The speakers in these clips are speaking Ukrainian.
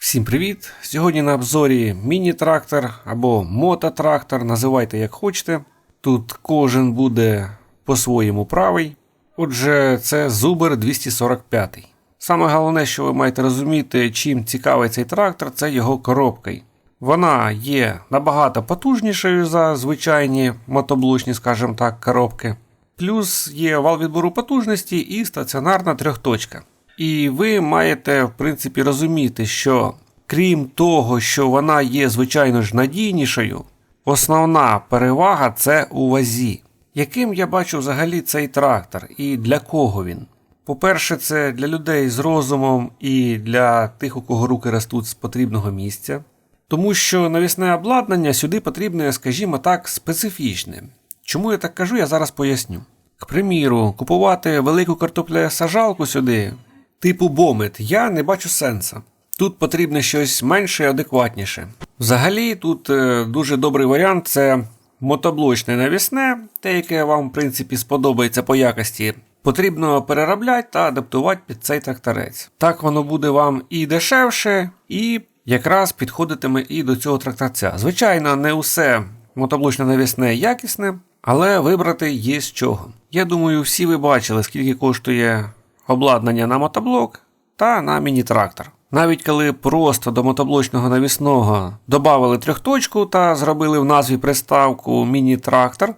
Всім привіт! Сьогодні на обзорі міні-трактор або мототрактор, називайте як хочете. Тут кожен буде по-своєму правий. Отже, це Zuber 245. Саме головне, що ви маєте розуміти, чим цікавий цей трактор, це його коробкою. Вона є набагато потужнішою за звичайні мотоблочні, скажімо так, коробки. Плюс є вал відбору потужності і стаціонарна трьохточка. І ви маєте, в принципі, розуміти, що крім того, що вона є, звичайно ж, надійнішою, основна перевага це у вазі. Яким я бачу взагалі цей трактор і для кого він? По-перше, це для людей з розумом і для тих, у кого руки ростуть з потрібного місця. Тому що навісне обладнання сюди потрібне, скажімо так, специфічне. Чому я так кажу, я зараз поясню. К приміру, купувати велику картоплесажалку сюди, типу бомет, я не бачу сенсу. Тут потрібно щось менше і адекватніше. Взагалі, тут е, дуже добрий варіант це мотоблочне навісне, те, яке вам, в принципі, сподобається по якості. Потрібно переробляти та адаптувати під цей тракторець. Так воно буде вам і дешевше, і якраз підходитиме і до цього тракторця. Звичайно, не усе мотоблочне навісне якісне, але вибрати є з чого. Я думаю, всі ви бачили, скільки коштує обладнання на мотоблок та на міні-трактор. Навіть коли просто до мотоблочного навісного додали трьохточку та зробили в назві приставку міні-трактор,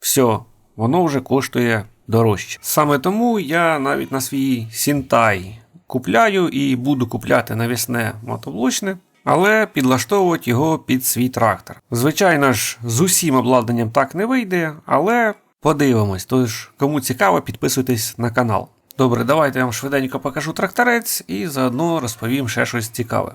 все, воно вже коштує дорожче. Саме тому я навіть на свій Сінтай купляю і буду купляти навісне мотоблочне, але підлаштовувати його під свій трактор. Звичайно ж, з усім обладнанням так не вийде, але подивимось. Тож, кому цікаво, підписуйтесь на канал. Добре, давайте я вам швиденько покажу тракторець і заодно розповім ще щось цікаве.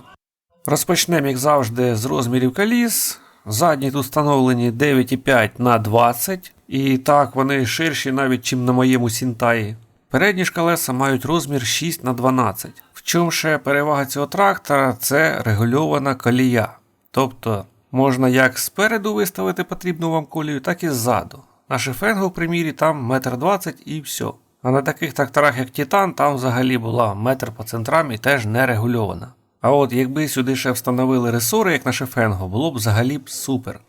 Розпочнемо, як завжди, з розмірів коліс. Задні тут встановлені 9,5 на 20, і так вони ширші навіть чим на моєму Сінтаї. Передні ж колеса мають розмір 6 на 12. В чому ще перевага цього трактора це регульована колія. Тобто можна як спереду виставити потрібну вам колію, так і ззаду. На шифенгу, в примірі, там 1,20 м і все. А на таких тракторах, як Титан, там взагалі була метр по центрам і теж не регульована. А от якби сюди ще встановили ресори, як на шефенгу, було б взагалі б супер.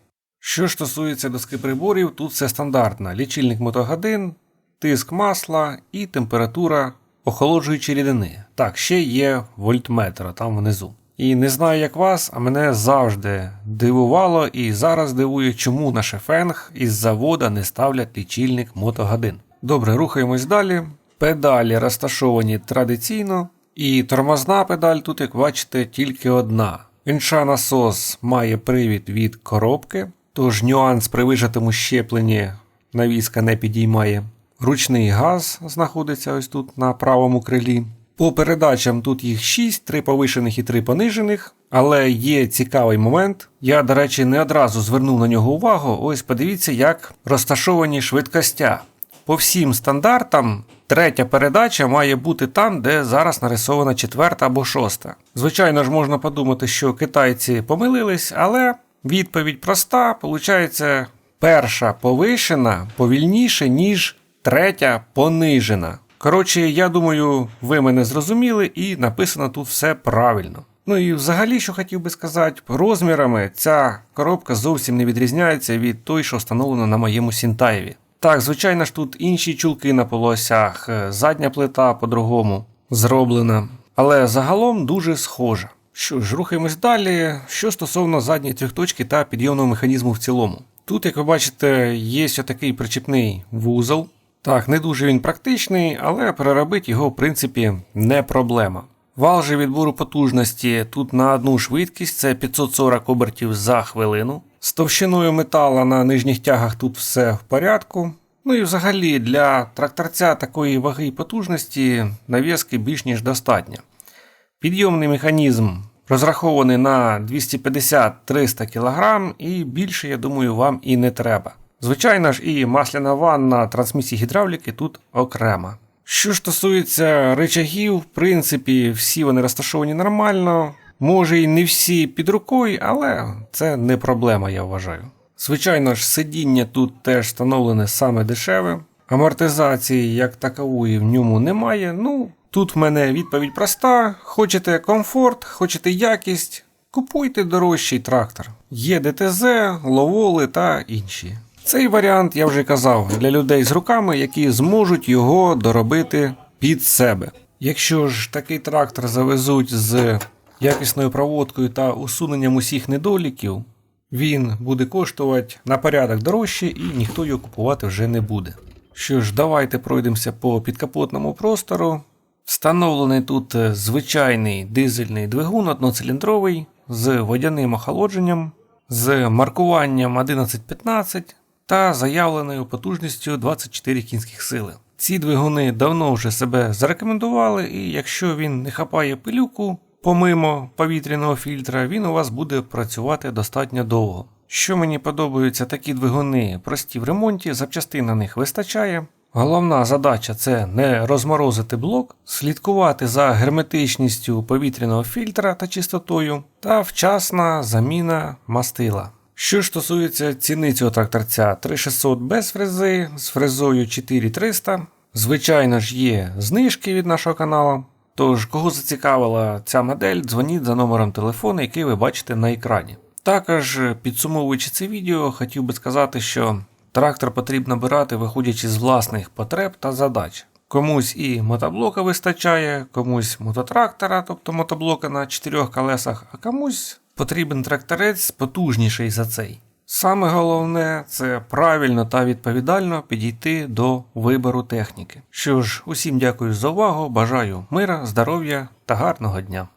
Що ж стосується доски приборів, тут все стандартно: лічильник мотогодин, тиск масла і температура охолоджуючої рідини. Так, ще є вольтметр там внизу. І не знаю, як вас, а мене завжди дивувало і зараз дивує, чому на шефенг із завода не ставлять лічильник мотогодин. Добре, рухаємось далі. Педалі розташовані традиційно, і тормозна педаль тут, як бачите, тільки одна. Інша насос має привід від коробки, тож нюанс при вижатому щепленні навіска не підіймає. Ручний газ знаходиться ось тут на правому крилі. По передачам тут їх 6, 3 повишених і 3 понижених. Але є цікавий момент. Я, до речі, не одразу звернув на нього увагу. Ось подивіться, як розташовані швидкостя. По всім стандартам третя передача має бути там, де зараз нарисована четверта або шоста. Звичайно ж, можна подумати, що китайці помилились, але відповідь проста. Получається, перша повишена повільніше, ніж третя понижена. Коротше, я думаю, ви мене зрозуміли, і написано тут все правильно. Ну і взагалі, що хотів би сказати, розмірами ця коробка зовсім не відрізняється від той, що встановлено на моєму Сінтаєві. Так, звичайно ж, тут інші чулки на полосях, е, задня плита по-другому зроблена, але загалом дуже схожа. Що ж, рухаємось далі. Що стосовно задньої трьохточки та підйомного механізму в цілому. Тут, як ви бачите, є такий причіпний вузол. Так, не дуже він практичний, але переробити його, в принципі, не проблема. Вал же відбору потужності тут на одну швидкість це 540 обертів за хвилину. З товщиною метала на нижніх тягах тут все в порядку. Ну і взагалі для тракторця такої ваги і потужності нав'язки більш ніж достатньо. Підйомний механізм розрахований на 250-300 кг і більше, я думаю, вам і не треба. Звичайно ж, і масляна ванна трансмісії гідравліки тут окрема. Що ж стосується речагів, в принципі, всі вони розташовані нормально. Може і не всі під рукою, але це не проблема, я вважаю. Звичайно ж, сидіння тут теж встановлене саме дешеве. Амортизації як такової в ньому немає. Ну, Тут в мене відповідь проста: хочете комфорт, хочете якість, купуйте дорожчий трактор. Є ДТЗ, ловоли та інші. Цей варіант, я вже казав, для людей з руками, які зможуть його доробити під себе. Якщо ж такий трактор завезуть з якісною проводкою та усуненням усіх недоліків, він буде коштувати на порядок дорожче і ніхто його купувати вже не буде. Що ж, давайте пройдемося по підкапотному простору. Встановлений тут е, звичайний дизельний двигун одноциліндровий з водяним охолодженням, з маркуванням 1115 та заявленою потужністю 24 кінських сили. Ці двигуни давно вже себе зарекомендували, і якщо він не хапає пилюку помимо повітряного фільтра, він у вас буде працювати достатньо довго. Що мені подобаються такі двигуни прості в ремонті, запчастин на них вистачає. Головна задача це не розморозити блок, слідкувати за герметичністю повітряного фільтра та чистотою, та вчасна заміна мастила. Що ж стосується ціни цього тракторця 3600 без фрези з фрезою 4300. Звичайно ж є знижки від нашого каналу. Тож, кого зацікавила ця модель, дзвоніть за номером телефону, який ви бачите на екрані. Також, підсумовуючи це відео, хотів би сказати, що трактор потрібно брати, виходячи з власних потреб та задач. Комусь і мотоблока вистачає, комусь мототрактора, тобто мотоблока на чотирьох колесах, а комусь потрібен тракторець потужніший за цей. Саме головне це правильно та відповідально підійти до вибору техніки. Що ж, усім дякую за увагу, бажаю мира, здоров'я та гарного дня.